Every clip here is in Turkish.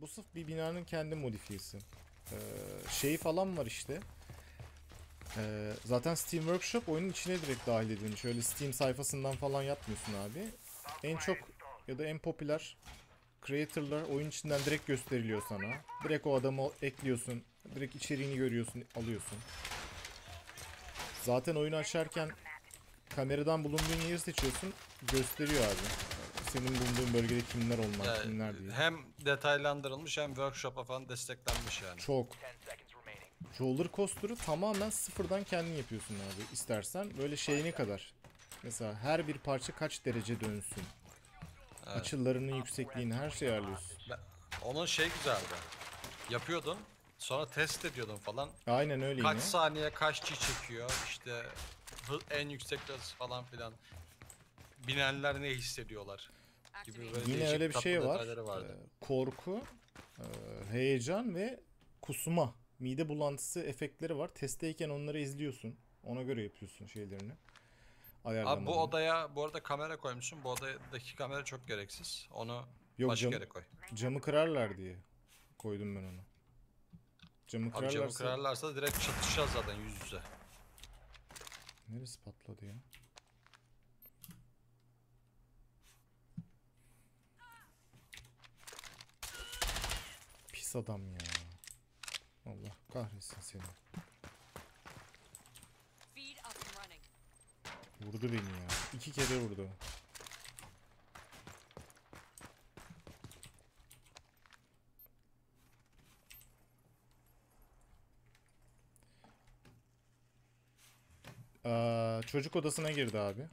Bu sırf bir binanın kendi modifiyesi. Ee, şeyi falan var işte. Ee, zaten Steam Workshop oyunun içine direkt dahil edilmiş. Öyle Steam sayfasından falan yapmıyorsun abi. En çok ya da en popüler creator'lar oyun içinden direkt gösteriliyor sana. Direkt o adamı ekliyorsun. Direkt içeriğini görüyorsun, alıyorsun. Zaten oyunu açarken kameradan bulunduğun yeri seçiyorsun. Gösteriyor abi. Senin bulunduğun bölgede kimler olmak, Ya, kimler diye. hem detaylandırılmış hem workshop'a falan desteklenmiş yani. Çok. 10 seconds remaining. Roller coaster'ı tamamen sıfırdan kendin yapıyorsun abi. İstersen böyle şeyine kadar. Mesela her bir parça kaç derece dönsün. Açılarının yüksekliğini her şeyi ayarlıyorsun. Ben- onun şey güzeldi. Yapıyordun, sonra test ediyordun falan. Aynen öyle Kaç yine. saniye kaç çi çekiyor, işte hı- en yüksek hız falan filan. Binenler ne hissediyorlar gibi böyle Yine değişik öyle bir tatlı şey var. detayları vardı. Ee, korku, e, heyecan ve kusma. Mide bulantısı efektleri var. Testteyken onları izliyorsun. Ona göre yapıyorsun şeylerini. Abi Ayarlamalarını. bu odaya bu arada kamera koymuşsun. Bu odadaki kamera çok gereksiz. Onu Yok, başka cam- yere koy. Camı kırarlar diye koydum ben onu. Camı Abi camı kırarlarsa... kırarlarsa direkt çatışacağız zaten yüz yüze. Neresi patladı ya? Pis adam ya. Allah kahretsin seni. Vurdu beni ya. İki kere vurdu. Aa, çocuk odasına girdi abi.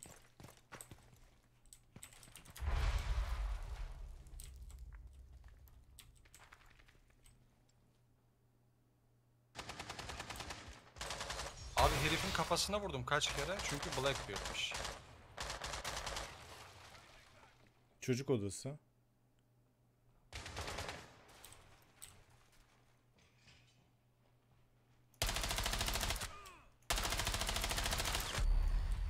Herifin kafasına vurdum kaç kere çünkü Blackbeard'miş. Çocuk odası.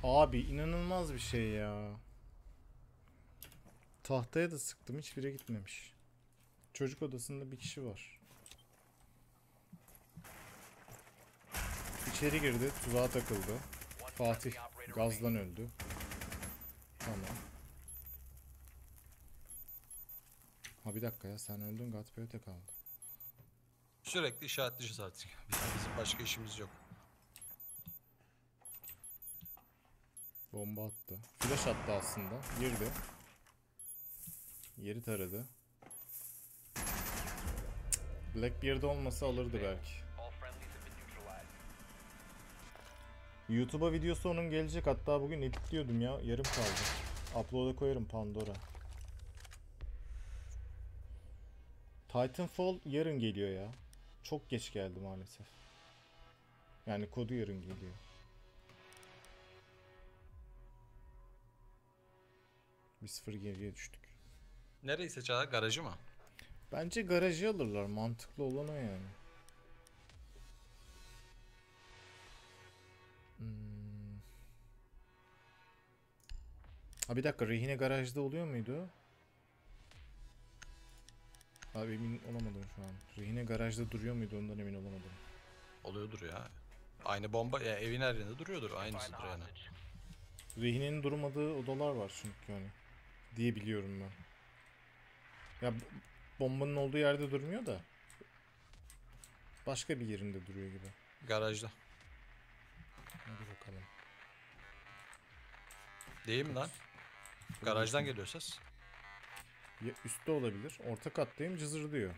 Abi inanılmaz bir şey ya. Tahtaya da sıktım hiçbiri gitmemiş. Çocuk odasında bir kişi var. İçeri girdi, tuzağa takıldı. Fatih gazdan öldü. Tamam. Ha bir dakika ya sen öldün Gatpöy'te kaldı. Sürekli işaretleyeceğiz artık. Bizim, başka işimiz yok. Bomba attı. Flash attı aslında. Girdi. Yeri taradı. Blackbeard olmasa alırdı belki. YouTube'a videosu onun gelecek. Hatta bugün editliyordum ya. Yarım kaldı. Upload'a koyarım Pandora. Titanfall yarın geliyor ya. Çok geç geldi maalesef. Yani kodu yarın geliyor. Bir sıfır geriye düştük. Nereyi seçer? Garajı mı? Bence garajı alırlar. Mantıklı olan o yani. Hmm. Ha bir dakika rehine garajda oluyor muydu? Abi emin olamadım şu an. Rehine garajda duruyor muydu ondan emin olamadım. Oluyordur ya. Aynı bomba ya evin her yerinde duruyordur. Aynısıdır yani. Rehinenin durmadığı odalar var çünkü hani. Diye biliyorum ben. Ya bombanın olduğu yerde durmuyor da. Başka bir yerinde duruyor gibi. Garajda. Hadi bakalım. Değil mi lan? Garajdan geliyor ses. Ya üstte olabilir. Orta kattayım cızır diyor.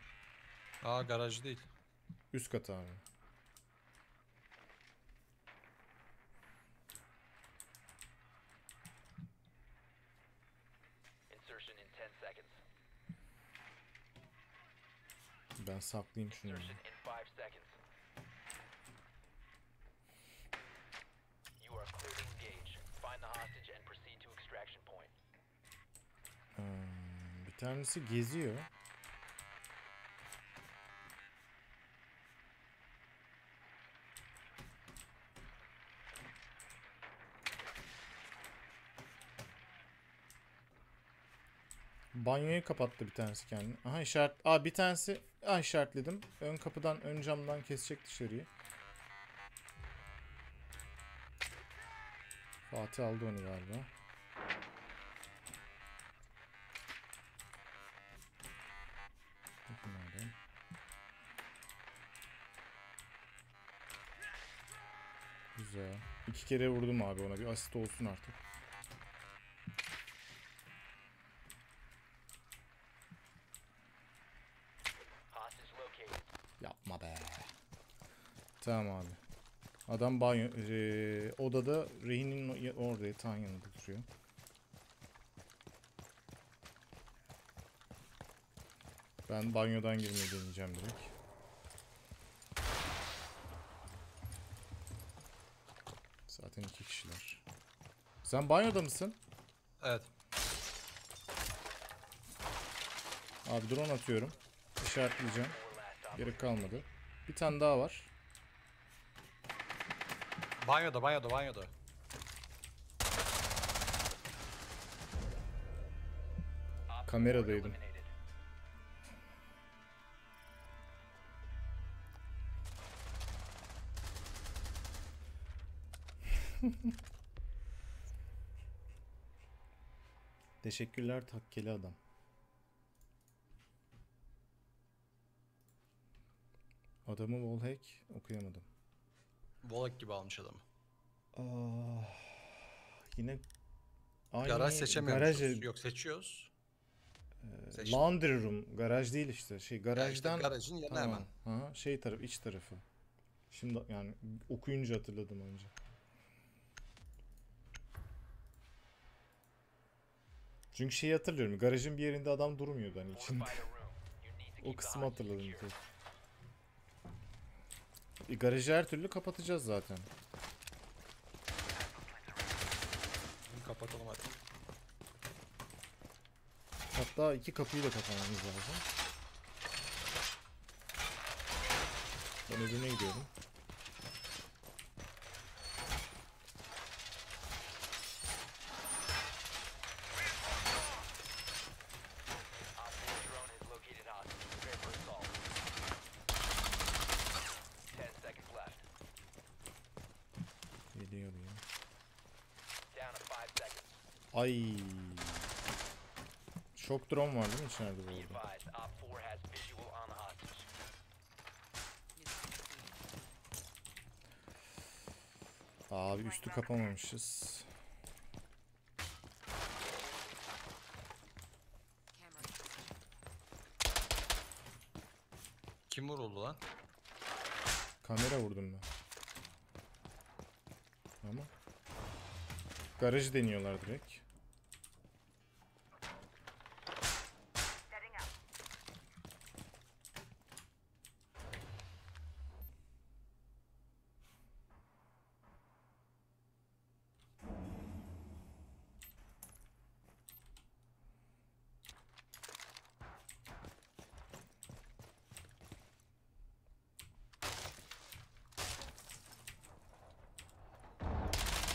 Aa garaj değil. Üst kat abi. Insertion in 10 seconds. Ben saklayayım şunu. Tanesi geziyor. Banyoyu kapattı bir tanesi kendini. Aha işaret. Aa bir tanesi Aa, işaretledim. Ön kapıdan, ön camdan kesecek dışarıyı. Fatih aldı onu galiba. İki kere vurdum abi ona. Bir asist olsun artık. Yapma be. Tamam abi. Adam banyo eee, odada rehinin orada yatağın yanında duruyor. Ben banyodan girmeyi deneyeceğim direkt. Zaten iki kişiler. Sen banyoda mısın? Evet. Abi drone atıyorum. İşaretleyeceğim. Gerek kalmadı. Bir tane daha var. Banyoda banyoda banyoda. Kameradaydım. Teşekkürler takkeli adam. Adamı wallhack okuyamadım. Volak gibi almış adamı. Aa, yine aynı Garaj seçemiyor garaj? Yok seçiyoruz. seçtim. laundry room garaj değil işte şey Ya işte garajdan garajın yanı tamam. hemen. Ha, şey taraf iç tarafı. Şimdi yani okuyunca hatırladım önce. Çünkü şeyi hatırlıyorum. Garajın bir yerinde adam durmuyordu hani içinde. O kısmı hatırladım. E, garajı her türlü kapatacağız zaten. Kapatalım hadi. Hatta iki kapıyı da kapamamız lazım. Ben öbürüne gidiyorum. Ay. Şok drone var değil mi içeride bu arada? advised, Op 4 has visual on the hostage. Abi üstü kapamamışız. Kim vuruldu lan? Kamera vurdum ben. Ama. Garajı deniyorlar direkt.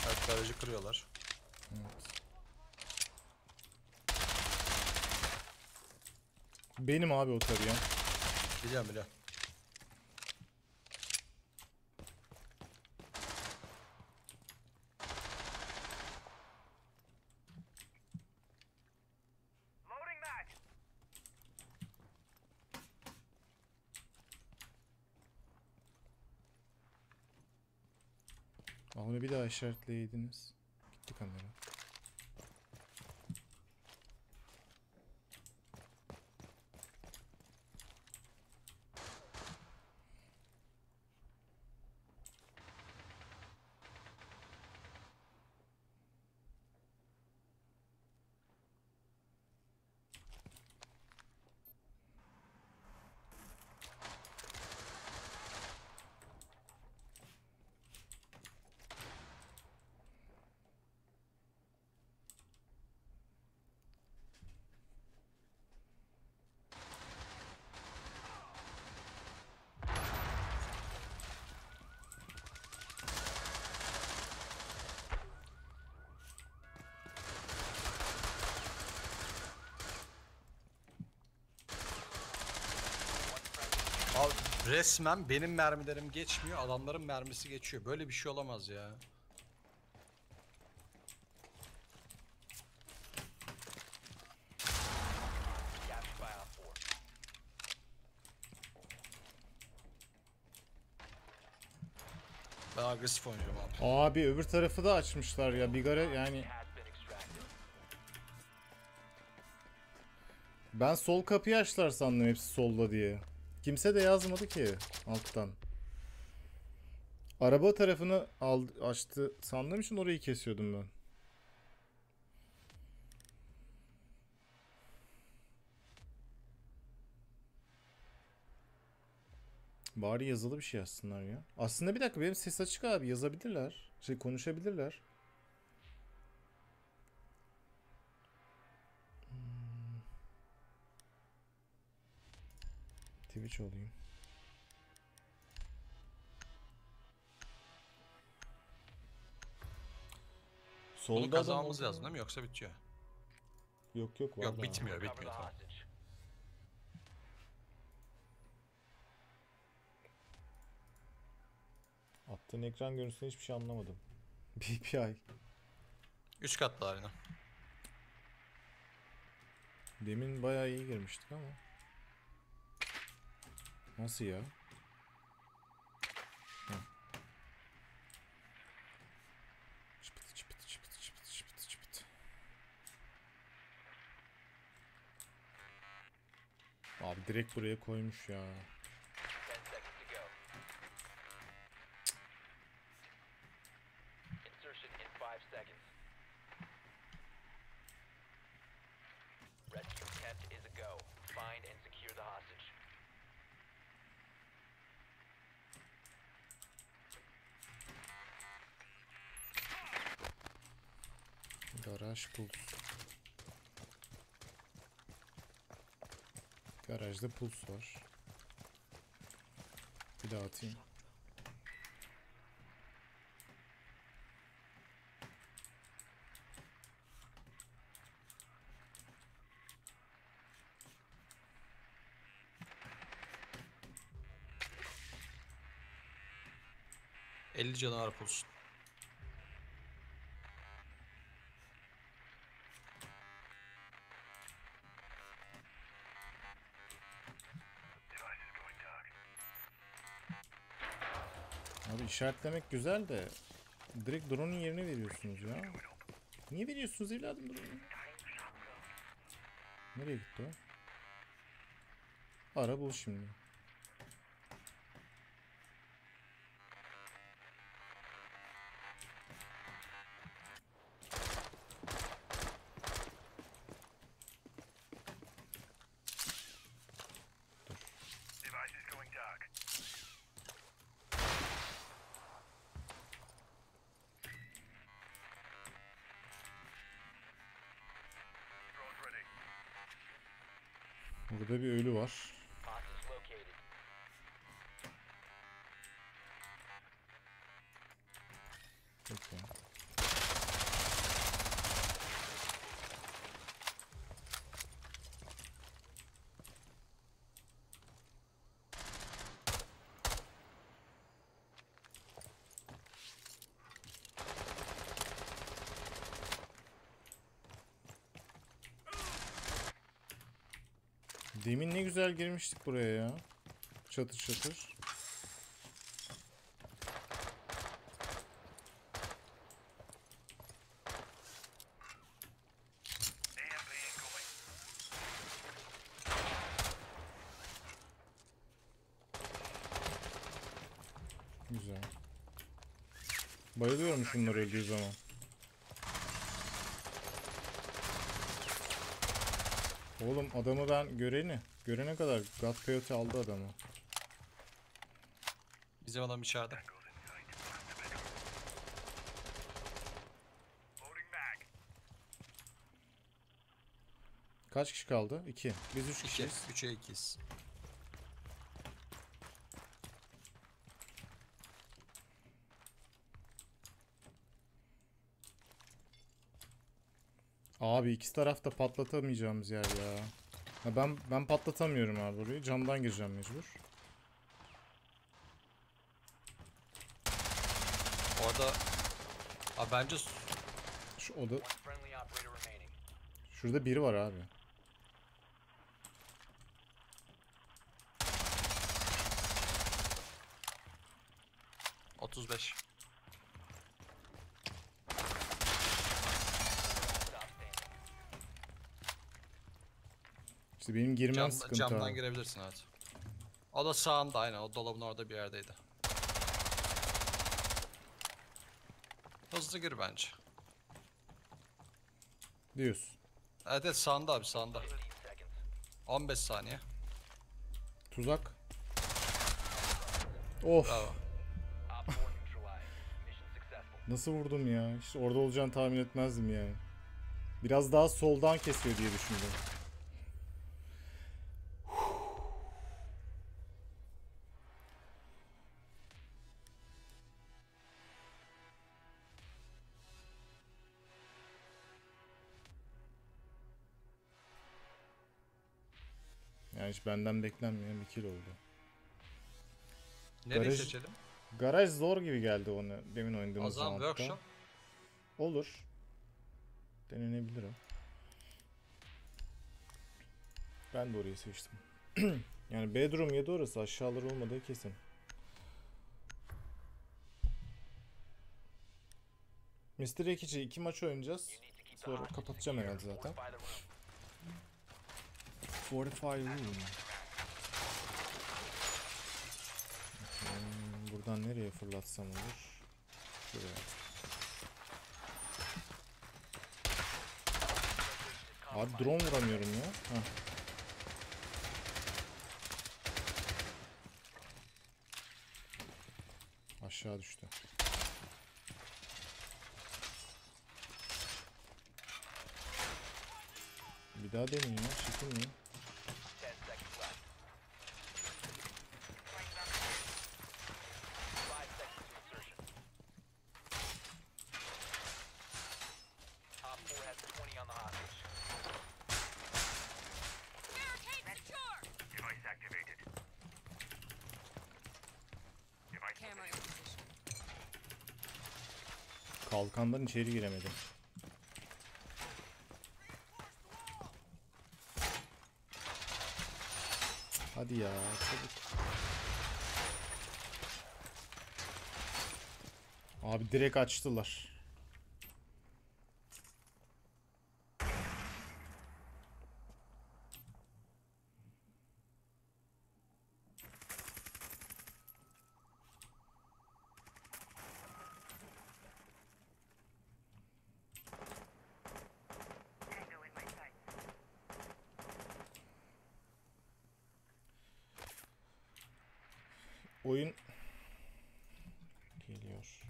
Evet garajı kırıyorlar. Benim abi o tarayan. Biliyorum biliyorum. Onu bir daha işaretleydiniz. Gitti kamera. Resmen benim mermilerim geçmiyor, adamların mermisi geçiyor. Böyle bir şey olamaz ya. Captured by Op 4. Ben agresif oynayacağım abi. Abi öbür tarafı da açmışlar ya. Bigara yani ben sol kapıyı açtılar sandım hepsi solda diye. Kimse de yazmadı ki alttan. Araba tarafını aldı, açtı sandığım için orayı kesiyordum ben. Bari yazılı bir şey yazsınlar ya. Aslında bir dakika benim ses açık abi yazabilirler. Şey konuşabilirler. Twitch olayım. Bunu Solda adam kazanmamız lazım değil mi? Yoksa bitiyor. Yok yok var Yok bitmiyor, bitmiyor tamam. Attığın ekran görüntüsünden hiçbir şey anlamadım. BPI. Üç katlı yine. Demin bayağı iyi girmiştik ama. Nasıl ya? Abi direkt buraya koymuş ya. Garaj puls. Garajda puls var. Bir daha atayım. ...50 canavar pulsun. Abi işaretlemek güzel de direkt drone'un yerine veriyorsunuz ya. Niye veriyorsunuz evladım drone'u? Nereye gitti o? Ara bul şimdi. Burada bir ölü var. Demin ne güzel girmiştik buraya ya. Çatır çatır. Güzel. Bayılıyorum şunlar öldüğü zaman. Oğlum adamı ben göreni, görene kadar God Coyote aldı adamı. Bizim adam içeride. Kaç kişi kaldı? 2. Biz 3 2. kişiyiz. 3'e 2'yiz. Abi ikisi tarafta patlatamayacağımız yer ya. ya ben ben patlatamıyorum abi burayı. Camdan gireceğim mecbur. Orada Abi bence şu oda Şurada biri var abi. Otuz beş. İşte benim girmem Cam, sıkıntı camdan abi. girebilirsin evet. O da sağında aynen o dolabın orada bir yerdeydi. Hızlı gir bence. Diyorsun. Evet evet sağında abi sağında. 15 seconds. 15 saniye. Tuzak. Of. Bravo. Op 4 neutralized. Mission successful. Nasıl vurdum ya? İşte orada olacağını tahmin etmezdim yani. Biraz daha soldan kesiyor diye düşündüm. Hiç benden beklenmeyen bir kill oldu. Nereyi Garaj- seçelim? Garaj zor gibi geldi onu demin oynadığımız zaman roundda. workshop. Olur. Denenebilir o. Ben de orayı seçtim. yani bedroom ya da orası aşağıları olmadığı kesin. Mr. Ekici iki maç oynayacağız. Sonra kapatacağım herhalde zaten. Fortify room. Hmm, buradan nereye fırlatsam olur? Şuraya. Abi drone vuramıyorum ya. Heh. Aşağı düştü. Bir daha deneyeyim ya. 10 Kalkandan içeri giremedim. Hadi ya çabuk. Abi direkt açtılar. Oyun geliyor.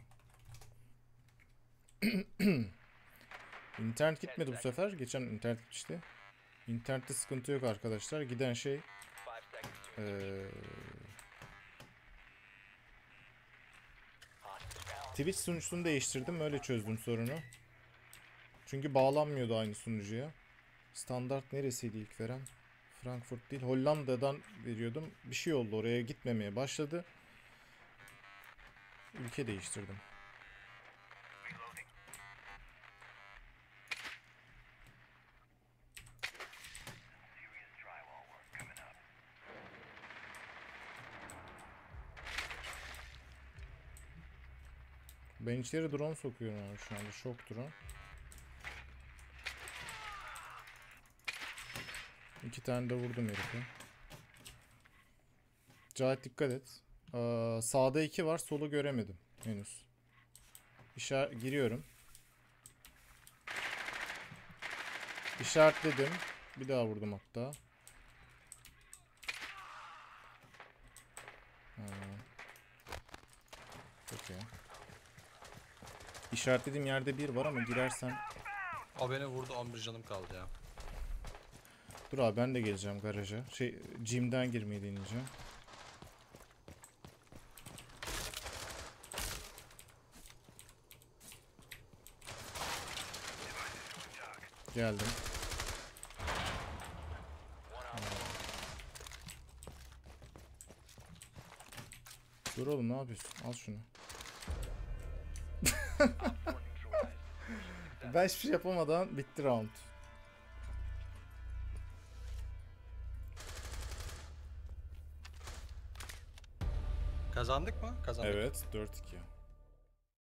İnternet gitmedi bu sefer. Geçen internet gitmişti. İnternette sıkıntı yok arkadaşlar. Giden şey 5 seconds to eee, hostage found. Twitch sunucusunu değiştirdim. Öyle çözdüm sorunu. Çünkü bağlanmıyordu aynı sunucuya. Standart neresiydi ilk veren? Frankfurt değil. Hollanda'dan veriyordum. Bir şey oldu oraya gitmemeye başladı. Ülke değiştirdim. Ben içeri drone sokuyorum abi şu anda. Şok drone. İki tane de vurdum herife. Cahit dikkat et. Aa, sağda iki var. Solu göremedim henüz. İşar giriyorum. İşaretledim. Bir daha vurdum hatta. Ha. Okey. İşaretlediğim yerde bir var ama girersen... O beni vurdu 11 canım kaldı ya. Dur abi ben de geleceğim garaja. Şey, gym'den girmeyi deneyeceğim. Geldim. Dur oğlum ne yapıyorsun? Al şunu. Ben hiçbir şey yapamadan bitti round. Kazandık mı? Kazandık. Evet 4-2.